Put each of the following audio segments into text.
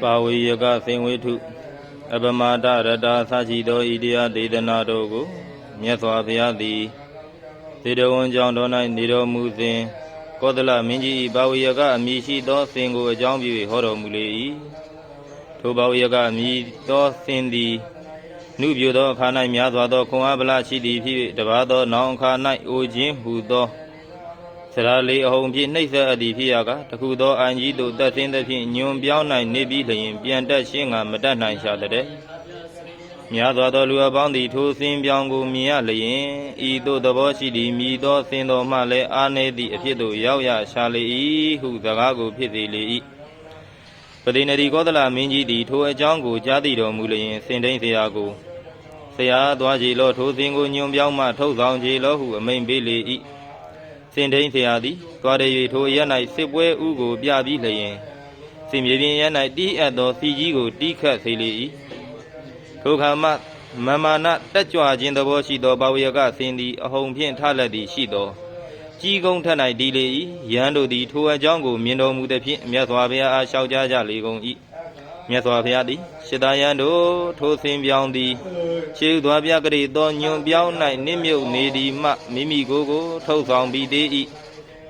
ပါဝေယကသင်္ဝေထုအပမာဒရတာသရှိသောဣတရားဒေသနာတို့ကိုမြတ်စွာဘုရားသည်သေတဝန်ကြောင့်တော်၌နေတော်မူစဉ်ကောသလမင်းကြီး၏ပါဝေယကအမည်ရှိသောသင်ကိုအကြောင်းပြု၍ဟောတော်မူလေ၏ထိုပါဝေယကအမည်သောသင်သည်နှုပြသောအခါ၌များစွာသောခွန်အားဗလာရှိသည်ဖြစ်၍တပါးသောနောင်အခါ၌အိုခြင်းဟူသော စရာလေးအဟုန်ဖြင့်နှိမ့်ဆက်အပ်သည်ဖြစ်ရကတခုသောအန်ကြီးတို့တက်သင်းသဖြင့်ညွန်ပြောင်း၌နေပြီးလျင်ပြန်တက်ရှင်းကမတက်နိုင်ရှာတဲ့များစွာသောလူအပေါင်းသည်ထိုစင်ပြောင်းကိုမြင်ရလျင်ဤသို့သဘောရှိသည်မြည်သောစင်တော်မှလည်းအာနေသည့်အဖြစ်သို့ရောက်ရရှာလေ၏ဟုစကားကိုဖြစ်စေလေ၏ပတိနရီကောသလမင်းကြီးသည်ထိုအကြောင်းကိုကြားသိတော်မူလျင်စင်တိန်ဆရာကိုဆရာသွားကြည်လောထိုစင်ကိုညွန်ပြောင်းမှထုတ်ဆောင်ကြည်လောဟုအမိန်ပေးလေ၏ စင်တိန်ဆရာသည်သွားရ၍ထိုရက်၌စစ်ပွဲဥကိုပြပြီးလျင်စင်မြေပြင်ရက်၌တီးအပ်သောစီကြီးကိုတီးခတ်စေလေ၏ထိုခါမှမမာနတက်ကြွခြင်းသဘောရှိသောဘာဝရကစင်သည်အဟုန်ဖြင့်ထလက်သည်ရှိသောကြီးကုန်းထက်၌ဒီလေ၏ယဟန်တို့သည်ထိုအကြောင်းကိုမြင်တော်မူသည်ဖြင့်မြတ်စွာဘုရားအားလျှောက်ကြားကြလေကုန်၏ မြတ်စွာဘုရားသည်ရှစ်သားယဟန်တို့ထိုဆင်ပြောင်းသည်ခြေဥစွာပြကလေးသောညွန်ပြောင်း၌နစ်မြုပ်နေသည်မှမိမိကိုယ်ကိုထုတ်ဆောင်ပြီးသေး၏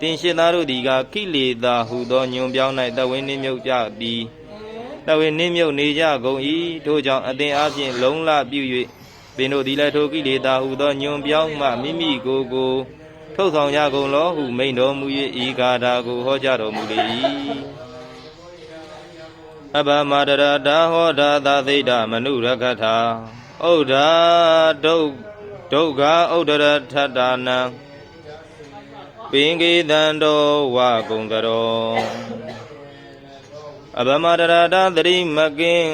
တင်ရှစ်သားတို့သည်ကကိလေသာဟုသောညွန်ပြောင်း၌တဝင်းနစ်မြုပ်ကြသည်တဝင်းနစ်မြုပ်နေကြကုန်၏ထိုကြောင့်အသင်အားဖြင့်လုံလပြု၍ပင်တို့သည်လည်းထိုကိလေသာဟုသောညွန်ပြောင်းမှမိမိကိုယ်ကိုထုတ်ဆောင်ရကုန်လောဟုမိန်တော်မူ၍ဤဂါထာကိုဟောကြားတော်မူလေ၏ အဘမတရတာဟောတာသသိတမနုရကထာဩဒာဒုဒုက္ခဩဒရထတ္တာနံပင်ကေတံတော်ဝကုံကရောအဘမတရတာသတိမကင်း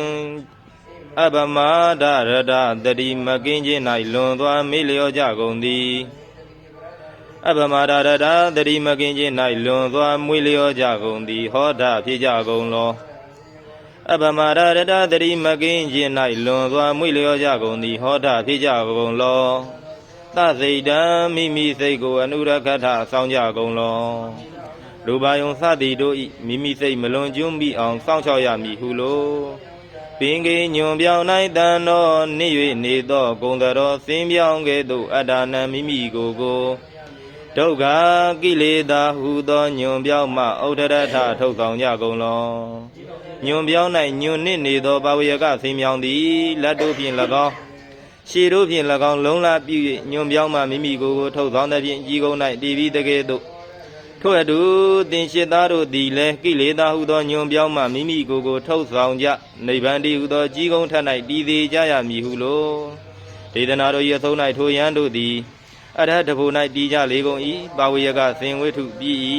အဘမဒရတာသတိမကင်းခြင်း၌လွန်သွားမေ့လျော့ကြကုန်သည်အပမဒရတာတတိမကင်းခြင်း၌လွန်သွားမွေလျောကြကုန်သည်ဟောတာဖြစ်ကြကုန်လော အပမဒရတာတတိမကင်းခြင်း၌လွန်သွားမွေလျောကြကုန်သည်ဟောတာဖြစ်ကြကုန်လောသစိတ်တံမိမိစိတ်ကိုအနုရခထဆောင်းကြကုန်လောလူပါယုံသတိတို့ဤမိမိစိတ်မလွန်ကျွမ်းမိအောင်စောင့်ရှောက်ရမည်ဟုလိုပင်ကေညွန်ပြောင်း၌တန်တော်နေ၍နေသောဂုံတော်စင်းပြောင်းကဲ့သို့အတ္တနံမိမိကိုယ်ကို ဒုက္ခကိလေသာဟုသောညွန်ပြောင်းမှဩဒရထထုတ်ဆောင်ကြကုန်လောညွန်ပြောင်း၌ညွန်နစ်နေသောဘာဝရကဆင်းမြောင်းသည်လက်တို့ဖြင့်၎င်းရှည်တို့ဖြင့်၎င်းလုံးလာပြု၍ညွန်ပြောင်းမှမိမိကိုယ်ကိုထုတ်ဆောင်သည်ဖြင့်ကြီးကုန်း၌တည်ပြီးတကယ်သို့ထို့အတူသင်ရှိသားတို့သည်လည်းကိလေသာဟုသောညွန်ပြောင်းမှမိမိကိုယ်ကိုထုတ်ဆောင်ကြနိဗ္ဗာန်တည်ဟုသောကြီးကုန်းထက်၌တည်သေးကြရမည်ဟုလိုဒေသနာတို့၏အဆုံး၌ထိုယန်းတို့သည် အရဟတဘုံ၌တည်ကြလေကုန်၏ပါဝေယကသင်ဝိထုပြည်၏